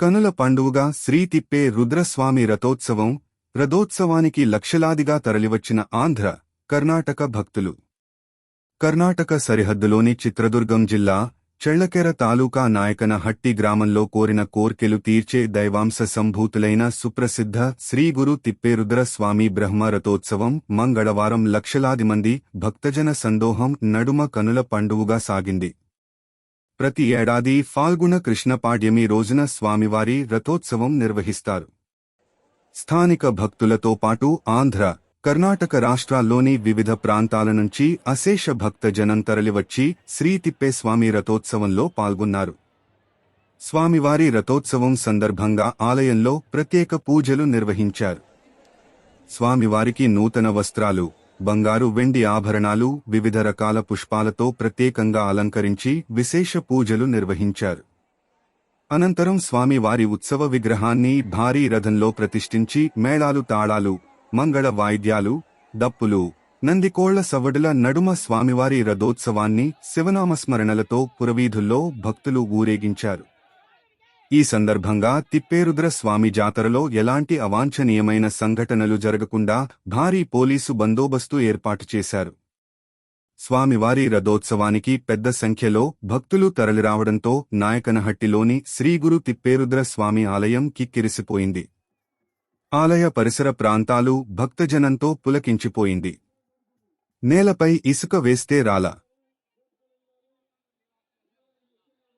కనుల పండువగా శ్రీ తిప్పే రుద్రస్వామి రథోత్సవం రథోత్సవానికి లక్షలాదిగా తరలివచ్చిన ఆంధ్ర కర్ణాటక భక్తులు. కర్ణాటక సరిహద్దులోని చిత్రదుర్గం జిల్లా చెళ్ళకెర తాలూకా నాయకనహట్టి గ్రామంలో కోరిన కోర్కెలు తీర్చే దైవాంశ సంభూతులైన సుప్రసిద్ధ శ్రీ గురు తిప్పేరుద్ర స్వామి బ్రహ్మ రథోత్సవం మంగళవారం లక్షలాది మంది భక్తజన సందోహం నడుమ కనుల పండువుగా సాగింది. ప్రతి ఏడాది ఫాల్గుణ కృష్ణపాడ్యమి రోజున స్వామివారి రథోత్సవం నిర్వహిస్తారు. స్థానిక భక్తులతో పాటు ఆంధ్ర కర్ణాటక రాష్ట్రాల్లోని వివిధ ప్రాంతాల నుంచి అశేష భక్తజనం తరలివచ్చి శ్రీ తిప్పేస్వామి రథోత్సవంలో పాల్గొన్నారు. స్వామివారి రథోత్సవం సందర్భంగా ఆలయంలో ప్రత్యేక పూజలు నిర్వహించారు. స్వామివారికి నూతన వస్త్రాలు బంగారు వెండి ఆభరణాలు వివిధ రకాల పుష్పాలతో ప్రత్యేకంగా అలంకరించి విశేష పూజలు నిర్వహించారు. అనంతరం స్వామివారి ఉత్సవ విగ్రహాన్ని భారీ రథంలో ప్రతిష్ఠించి మేళాలు తాళాలు మంగళ వాయిద్యాలు దప్పులు నందికోళ్ళ సవడుల నడుమ స్వామివారి రథోత్సవాన్ని శివనామస్మరణలతో పురవీధుల్లో భక్తులు ఊరేగించారు. ఈ సందర్భంగా తిప్పేరుద్ర స్వామి జాతరలో ఎలాంటి అవాంఛనీయమైన సంఘటనలు జరగకుండా భారీ పోలీసు బందోబస్తు ఏర్పాటు చేశారు. స్వామివారి రథోత్సవానికి పెద్ద సంఖ్యలో భక్తులు తరలిరావడంతో నాయకనహట్టిలోని శ్రీగురు తిప్పేరుద్ర స్వామి ఆలయం కిక్కిరిసిపోయింది. ఆలయ పరిసర ప్రాంతాలు భక్తజనంతో పులకించిపోయింది. నేలపై ఇసుక వేస్తే రాల.